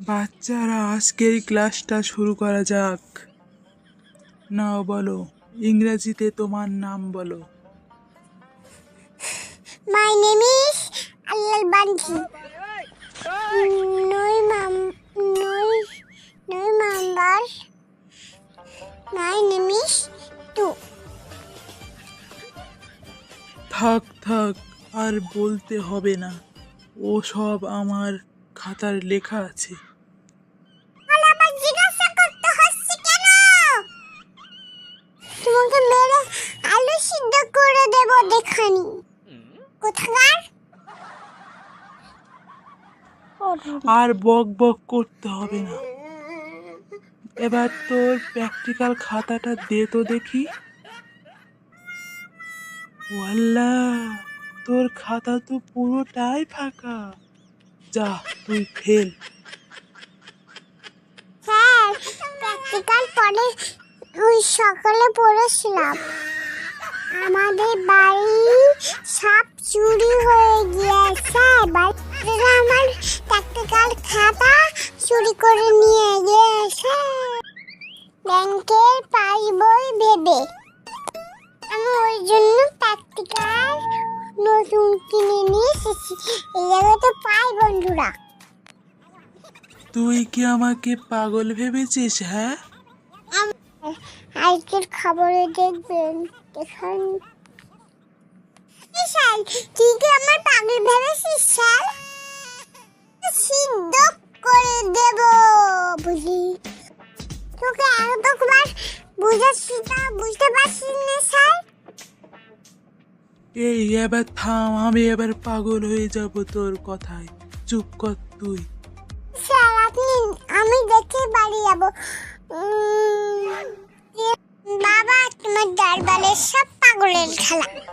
বাচ্চারা আজকের ক্লাসটা শুরু করা যাক নাও বলো ইংরেজিতে তোমার নাম বলো My name is Allal Banji. Noi mam noi noi member. My name is Tu. থাক থাক আর বলতে হবে না ও সব আমার খাতার লেখা আছে। তাহলে আবার জিজ্ঞাসা করতে হচ্ছে কেন? তোমাকে মেরে আলু সিদ্ধ করে দেব দেখানি। কোথাকার? আর বক বক করতে হবে না। এবার তোর প্র্যাকটিক্যাল খাতাটা দে তো দেখি। ওয়াল্লা তোর খাতা তো পুরোটাই ফাঁকা। যা, তুই ফেল স্যার, প্র্যাকটিক্যাল পরে ওই সকালে পড়েছিলাম। আমাদের বাড়ি সাপ চুরি হয়ে গিয়েছে। বাড়িতে আমার প্র্যাকটিক্যাল খাতা চুরি করে নিয়ে গিয়েছে। ব্যাংকের পাস বই ভেবে নতুন কিনে নিয়ে এসেছি এই জায়গায় তো পাই বন্ধুরা তুই কি আমাকে পাগল ভেবেছিস হ্যাঁ? আজকের খবরে দেখবেন, এখন। স্যার তুই কি আমার পাগল ভেবেছিস স্যার সিদ্ধ করে দেব, বুঝি? তোকে একবার বুঝাচ্ছি তা বুঝতে পারছিস না স্যার এই এবার থাম, আমি এবার পাগল হয়ে যাব তোর কথায়। চুপ কর তুই। আপনি, আমি দেখে বাড়ি যাব। বাবা, তোমার দরবারের সব পাগলের খেলা।